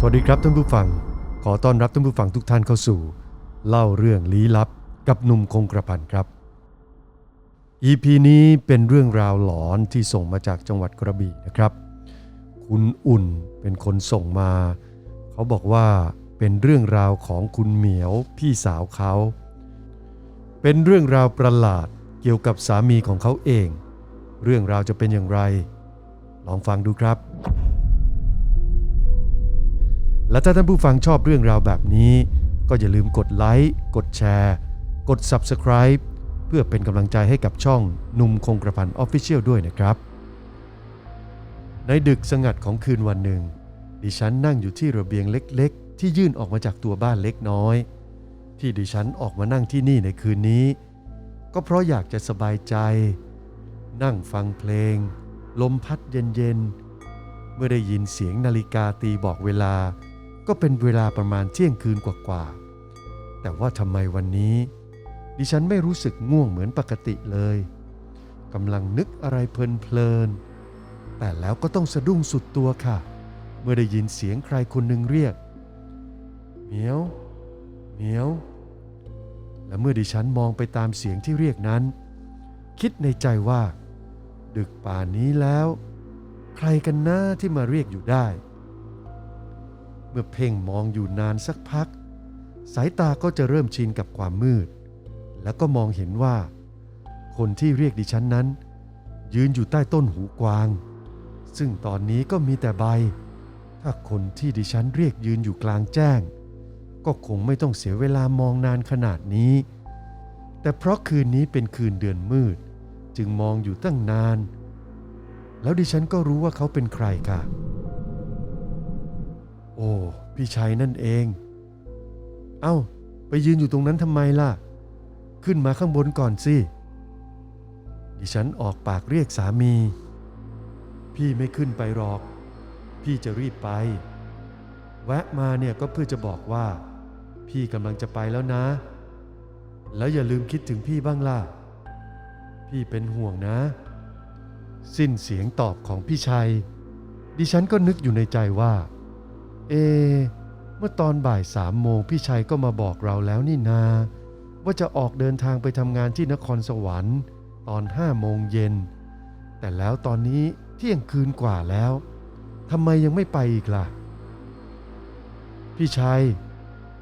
สวัสดีครับท่านผู้ฟัง ขอต้อนรับท่านผู้ฟังทุกท่านเข้าสู่ เล่าเรื่องลี้ลับกับหนุ่มคงกระพันครับ EP นี้เป็นเรื่องราวหลอนที่ส่งมาจากจังหวัดกระบี่นะครับ คุณอุ่นเป็นคนส่งมา เขาบอกว่าเป็นเรื่องราวของคุณเหมียวพี่สาวเขา เป็นเรื่องราวประหลาดเกี่ยวกับสามีของเขาเอง เรื่องราวจะเป็นอย่างไร ลองฟังดูครับ และถ้าท่านผู้ฟังชอบเรื่องราวแบบนี้ ก็อย่าลืมกดไลค์ กดแชร์ กด Subscribe เพื่อเป็นกำลังใจให้กับช่องหนุ่มคงกระพันออฟฟิเชียลด้วยนะครับ ในดึกสงัดของคืนวันหนึ่ง ดิฉันนั่งอยู่ที่ระเบียงเล็กๆ ที่ยื่นออกมาจากตัวบ้านเล็กน้อย ที่ดิฉันออกมานั่งที่นี่ในคืนนี้ ก็เพราะอยากจะสบายใจ นั่งฟังเพลง ลมพัดเย็นๆเมื่อได้ยินเสียงนาฬิกาตีบอกเวลา ก็เป็นเวลาประมาณเที่ยงคืนกว่าๆ แต่ว่าทำไมวันนี้ ดิฉันไม่รู้สึกง่วงเหมือนปกติเลยกำลังนึกอะไรเพลินๆ แต่แล้วก็ต้องสะดุ้งสุดตัวค่ะ เมื่อได้ยินเสียงใครคนหนึ่งเรียก เหมียว เหมียว และเมื่อดิฉันมองไปตามเสียงที่เรียกนั้น คิดในใจว่า ดึกป่านนี้แล้ว ใครกันน้าที่มาเรียกอยู่ได้ เมื่อเพ่งมองอยู่นานสักพัก สายตาก็จะเริ่มชินกับความมืด แล้วก็มองเห็นว่า คนที่เรียกดิฉันนั้น ยืนอยู่ใต้ต้นหูกวาง ซึ่งตอนนี้ก็มีแต่ใบ ถ้าคนที่ดิฉันเรียกยืนอยู่กลางแจ้ง ก็คงไม่ต้องเสียเวลามองนานขนาดนี้ แต่เพราะคืนนี้เป็นคืนเดือนมืด จึงมองอยู่ตั้งนาน แล้วดิฉันก็รู้ว่าเขาเป็นใครค่ะ โอ้ พี่ชัยนั่นเอง เอ้า ไปยืนอยู่ตรงนั้นทำไมล่ะ ขึ้นมาข้างบนก่อนสิ ดิฉันออกปากเรียกสามี พี่ไม่ขึ้นไปหรอก พี่จะรีบไป แวะมาเนี่ยก็เพื่อจะบอกว่า พี่กำลังจะไปแล้วนะ แล้วอย่าลืมคิดถึงพี่บ้างล่ะ พี่เป็นห่วงนะ สิ้นเสียงตอบของพี่ชัย ดิฉันก็นึกอยู่ในใจว่า เอ เมื่อตอนบ่ายสามโมงพี่ชัยก็มาบอกเราแล้วนี่นา ว่าจะออกเดินทางไปทำงานที่นครสวรรค์ตอนห้าโมงเย็น แต่แล้วตอนนี้เที่ยงคืนกว่าแล้วทำไมยังไม่ไปอีกล่ะ พี่ชัย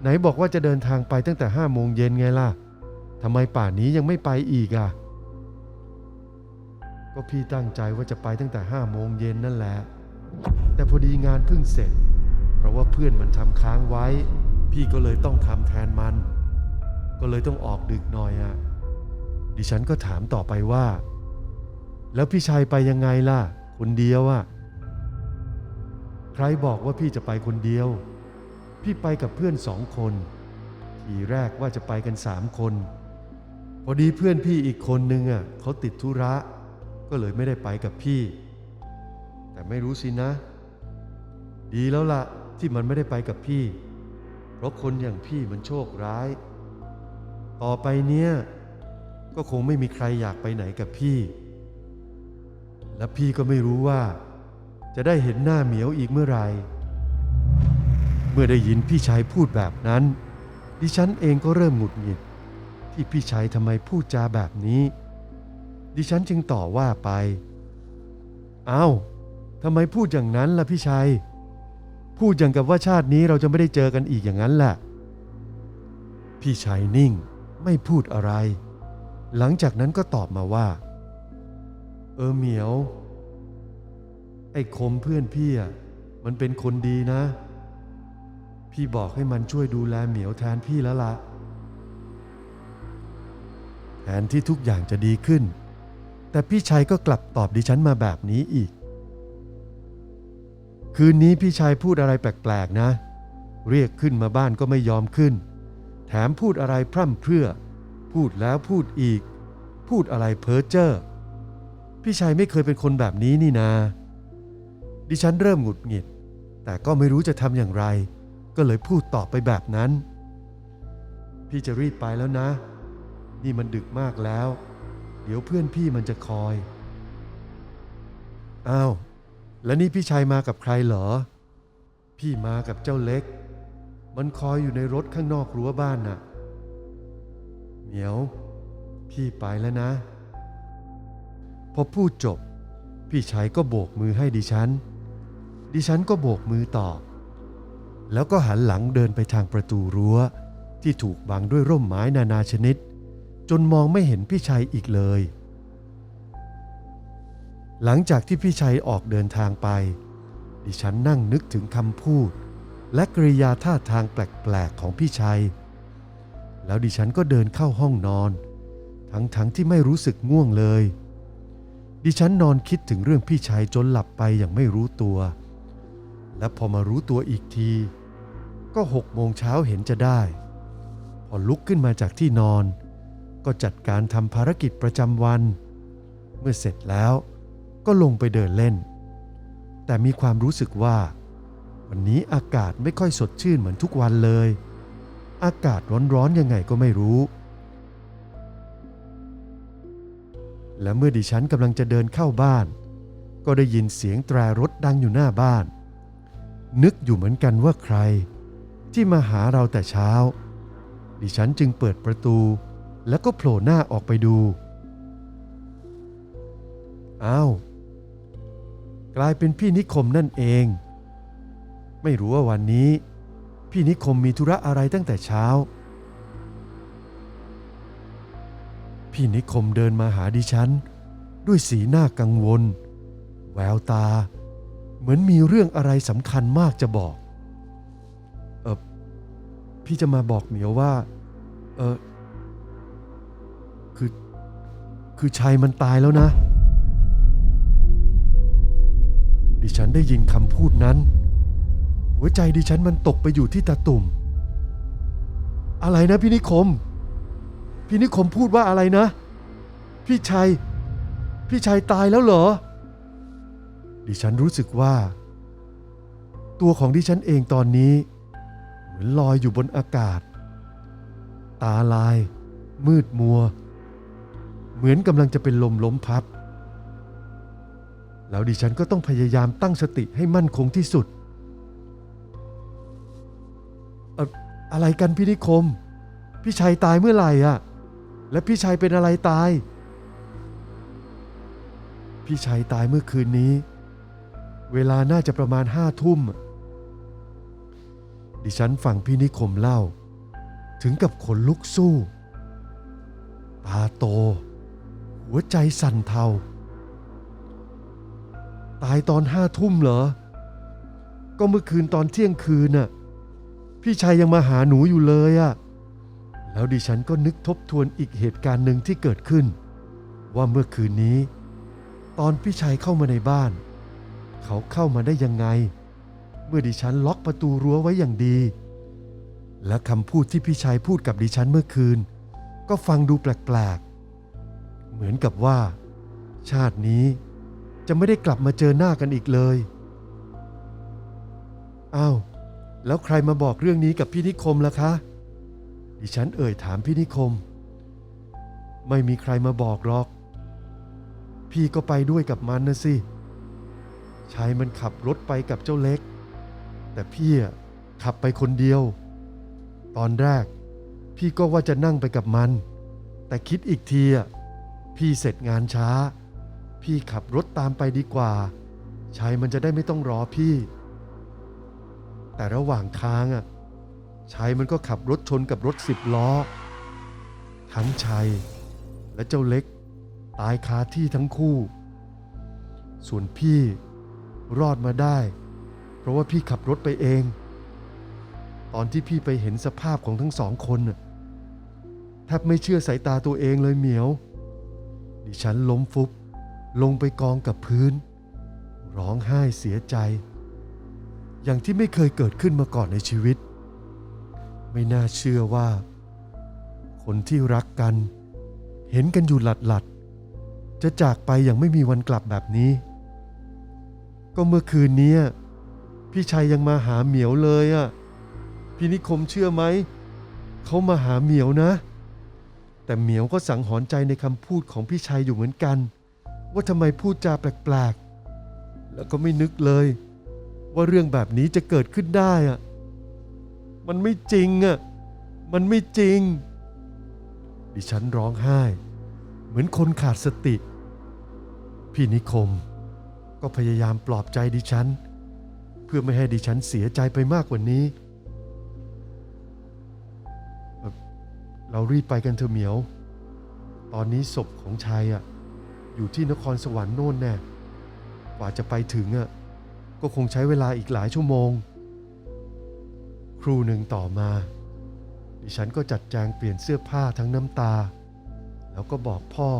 ไหนบอกว่าจะเดินทางไปตั้งแต่ห้าโมงเย็นไงล่ะทำไมป่านนี้ยังไม่ไปอีกอะ ก็พี่ตั้งใจว่าจะไปตั้งแต่ห้าโมงเย็นนั่นแหละ แต่พอดีงานเพิ่งเสร็จ ราะว่าเพื่อนมันทำค้างไว้ พี่ก็เลยต้องทำแทนมัน ก็เลยต้องออกดึกหน่อยอะ ดิฉันก็ถามต่อไปว่า แล้วพี่ชัยไปยังไงล่ะ คนเดียวอะ ใครบอกว่าพี่จะไปคนเดียว พี่ไปกับเพื่อนสองคนทีแรกว่าจะไปกันสามคน พอดีเพื่อนพี่อีกคนนึงอะเขาติดธุระ ก็เลยไม่ได้ไปกับพี่ แต่ไม่รู้สินะ ดีแล้วล่ะ ที่มันไม่ได้ไปกับพี่ เพราะคนอย่างพี่มันโชคร้าย ต่อไปเนี้ยก็คงไม่มีใครอยากไปไหนกับพี่ และพี่ก็ไม่รู้ว่า จะได้เห็นหน้าเหมียวอีกเมื่อไหร่เมื่อได้ยินพี่ชายพูดแบบนั้น ดิฉันเองก็เริ่มหงุดหงิด ที่พี่ชายทำไมพูดจาแบบนี้ ดิฉันจึงต่อว่าไปเอา้าทำไมพูดอย่างนั้นล่ะพี่ชัย พูดอย่างกับว่าชาตินี้เราจะไม่ได้เจอกันอีกอย่างนั้นแหละ พี่ชัยนิ่งไม่พูดอะไร หลังจากนั้นก็ตอบมาว่า เออเหมียว ไอ้คมเพื่อนพี่อะมันเป็นคนดีนะ พี่บอกให้มันช่วยดูแลเหมียวแทนพี่แล้วละ่ะแทนที่ทุกอย่างจะดีขึ้น แต่พี่ชัยก็กลับตอบดิฉันมาแบบนี้อีก คืนนี้พี่ชัยพูดอะไรแปลกๆนะ เรียกขึ้นมาบ้านก็ไม่ยอมขึ้น แถมพูดอะไรพร่ำเพรื่อ พูดแล้วพูดอีก พูดอะไรเพ้อเจ้อพี่ชัยไม่เคยเป็นคนแบบนี้นี่นา ดิฉันเริ่มหงุดหงิด แต่ก็ไม่รู้จะทำอย่างไร ก็เลยพูดตอบไปแบบนั้น พี่จะรีบไปแล้วนะ นี่มันดึกมากแล้ว เดี๋ยวเพื่อนพี่มันจะคอย อ้าว แล้วนี่พี่ชัยมากับใครเหรอ พี่มากับเจ้าเล็ก มันคอยอยู่ในรถข้างนอกรั้วบ้านน่ะ เหมียว พี่ไปแล้วนะ พอพูดจบ พี่ชายก็โบกมือให้ดิฉัน ดิฉันก็โบกมือตอบ แล้วก็หันหลังเดินไปทางประตูรั้ว ที่ถูกบังด้วยร่มไม้นานาชนิด จนมองไม่เห็นพี่ชัยอีกเลย หลังจากที่พี่ชัยออกเดินทางไป ดิฉันนั่งนึกถึงคำพูด และกริยาท่าทางแปลกๆของพี่ชัย แล้วดิฉันก็เดินเข้าห้องนอน ทั้งๆทที่ไม่รู้สึกง่วงเลย ดิฉันนอนคิดถึงเรื่องพี่ชัยจนหลับไปอย่างไม่รู้ตัว และพอมารู้ตัวอีกที ก็หกโมงเช้าเห็นจะได้ พอลุกขึ้นมาจากที่นอน ก็จัดการทำภารกิจประจำวัน เมื่อเสร็จแล้ว ก็ลงไปเดินเล่น แต่มีความรู้สึกว่า วันนี้อากาศไม่ค่อยสดชื่นเหมือนทุกวันเลย อากาศร้อนๆยังไงก็ไม่รู้ และเมื่อดิฉันกำลังจะเดินเข้าบ้าน ก็ได้ยินเสียงแตรรถดังอยู่หน้าบ้าน นึกอยู่เหมือนกันว่าใคร ที่มาหาเราแต่เช้า ดิฉันจึงเปิดประตู แล้วก็โผล่หน้าออกไปดูอ้าว กลายเป็นพี่นิคมนั่นเอง ไม่รู้ว่าวันนี้ พี่นิคมมีธุระอะไรตั้งแต่เช้า พี่นิคมเดินมาหาดิฉัน ด้วยสีหน้ากังวล แววตา เหมือนมีเรื่องอะไรสำคัญมากจะบอกเออพี่จะมาบอกเหมียวว่า เออคือ คือชัยมันตายแล้วนะ ฉันได้ยินคำพูดนั้น หัวใจดิฉันมันตกไปอยู่ที่ตาตุ่ม อะไรนะพี่นิคม พี่นิคมพูดว่าอะไรนะ พี่ชัย พี่ชัยตายแล้วเหรอ ดิฉันรู้สึกว่า ตัวของดิฉันเองตอนนี้ เหมือนลอยอยู่บนอากาศ ตาลาย มืดมัว เหมือนกำลังจะเป็นลมล้มพับ แล้วดิฉันก็ต้องพยายามตั้งสติให้มั่นคงที่สุดอ่ออะไรกันพี่นิคม พี่ชัยตายเมื่อไหร่อะและพี่ชัยเป็นอะไรตาย พี่ชัยตายเมื่อคืนนี้ เวลาน่าจะประมาณห้าทุ่ม ดิฉันฟังพี่นิคมเล่า ถึงกับขนลุกสู้ ตาโต หัวใจสั่นเทา ตายตอนห้าทุ่มเหรอ ก็เมื่อคืนตอนเที่ยงคืนน่ะ พี่ชัยยังมาหาหนูอยู่เลยอะแล้วดิฉันก็นึกทบทวนอีกเหตุการณ์หนึ่งที่เกิดขึ้น ว่าเมื่อคืนนี้ ตอนพี่ชัยเข้ามาในบ้าน เขาเข้ามาได้ยังไง เมื่อดิฉันล็อกประตูรั้วไว้อย่างดี และคำพูดที่พี่ชัยพูดกับดิฉันเมื่อคืน ก็ฟังดูแปลกๆ เหมือนกับว่า ชาตินี้ จะไม่ได้กลับมาเจอหน้ากันอีกเลยอ้าวแล้วใครมาบอกเรื่องนี้กับพี่นิคมล่ะคะ ดิฉันเอ่ยถามพี่นิคม ไม่มีใครมาบอกหรอก พี่ก็ไปด้วยกับมันนะสิชายมันขับรถไปกับเจ้าเล็ก แต่พี่อะขับไปคนเดียว ตอนแรก พี่ก็ว่าจะนั่งไปกับมัน แต่คิดอีกทีอะพี่เสร็จงานช้า พี่ขับรถตามไปดีกว่า ชายมันจะได้ไม่ต้องรอพี่ แต่ระหว่างทางอะชัยมันก็ขับรถชนกับรถสิบล้อ ทั้งชัยและเจ้าเล็ก ตายคาที่ทั้งคู่ ส่วนพี่รอดมาได้ เพราะว่าพี่ขับรถไปเอง ตอนที่พี่ไปเห็นสภาพของทั้งสองคนน่ะแทบไม่เชื่อสายตาตัวเองเลยเหมียว ดิฉันล้มฟุบ ลงไปกองกับพื้น ร้องไห้เสียใจ อย่างที่ไม่เคยเกิดขึ้นมาก่อนในชีวิต ไม่น่าเชื่อว่า คนที่รักกัน เห็นกันอยู่หลัดหลัดจะจากไปอย่างไม่มีวันกลับแบบนี้ ก็เมื่อคืนนี้พี่ชัยยังมาหาเหมียวเลยอะพี่นิคมเชื่อไหม เขามาหาเหมียวนะ แต่เหมียวก็สังหรณ์ใจในคำพูดของพี่ชัยอยู่เหมือนกัน ว่าทำไมพูดจาแปลกๆ แล้วก็ไม่นึกเลย ว่าเรื่องแบบนี้จะเกิดขึ้นได้อะมันไม่จริงอะมันไม่จริง ดิฉันร้องไห้ เหมือนคนขาดสติ พี่นิคม ก็พยายามปลอบใจดิฉัน เพื่อไม่ให้ดิฉันเสียใจไปมากกว่านี้ เรารีบไปกันเถอะเหมียว ตอนนี้ศพของชายอะ อยู่ที่นครสวรรค์โน่นแน่กว่าจะไปถึงอะก็คงใช้เวลาอีกหลายชั่วโมง ครูหนึ่งต่อมา ดิฉันก็จัดแจงเปลี่ยนเสื้อผ้าทั้งน้ำตา แล้วก็บอกพ่อ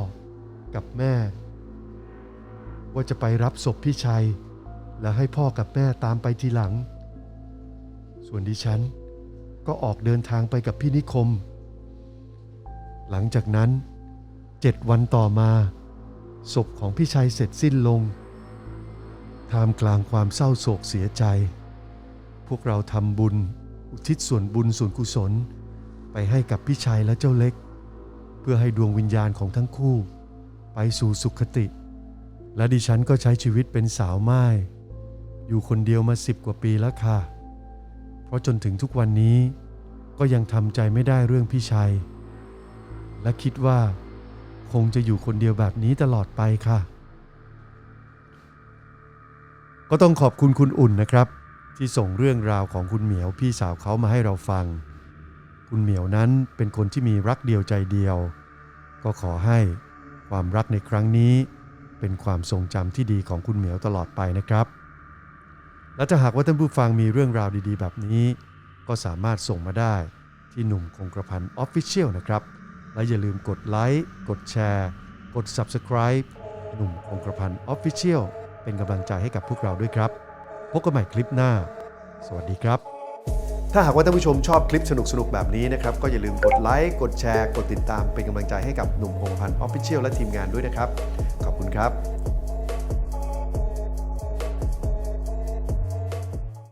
กับแม่ ว่าจะไปรับศพพี่ชัย แล้วให้พ่อกับแม่ตามไปทีหลัง ส่วนดิฉันก็ออกเดินทางไปกับพี่นิคม หลังจากนั้นเจ็ดวันต่อมา ศพของพี่ชัยเสร็จสิ้นลง ท่ามกลางความเศร้าโศกเสียใจ พวกเราทำบุญ อุทิศส่วนบุญส่วนกุศล ไปให้กับพี่ชัยและเจ้าเล็ก เพื่อให้ดวงวิญญาณของทั้งคู่ ไปสู่สุขติ และดิฉันก็ใช้ชีวิตเป็นสาวไม้อยู่คนเดียวมาสิบกว่าปีแล้วค่ะ เพราะจนถึงทุกวันนี้ก็ยังทำใจไม่ได้เรื่องพี่ชัย และคิดว่า คงจะอยู่คนเดียวแบบนี้ตลอดไปค่ะ ก็ต้องขอบคุณคุณอุ่นนะครับ ที่ส่งเรื่องราวของคุณเหมียวพี่สาวเขามาให้เราฟัง คุณเหมียวนั้นเป็นคนที่มีรักเดียวใจเดียว ก็ขอให้ความรักในครั้งนี้เป็นความทรงจำที่ดีของคุณเหมียวตลอดไปนะครับ และถ้าหากว่าท่านผู้ฟังมีเรื่องราวดีๆ แบบนี้ ก็สามารถส่งมาได้ที่หนุ่มคงกระพันออฟฟิเชียลนะครับ และอย่าลืมกดไลค์กดแชร์ กด Subscribe หนุ่มคงกระพันออฟฟิเชียลเป็นกำลังใจให้กับพวกเราด้วยครับ พบกันใหม่คลิปหน้า สวัสดีครับ ถ้าหากว่าท่านผู้ชมชอบคลิปสนุกๆ แบบนี้นะครับ ก็อย่าลืมกดไลค์กดแชร์ กดติดตามเป็นกำลังใจให้กับหนุ่มคงกระพันออฟฟิเชียลและทีมงานด้วยนะครับ ขอบคุณครับ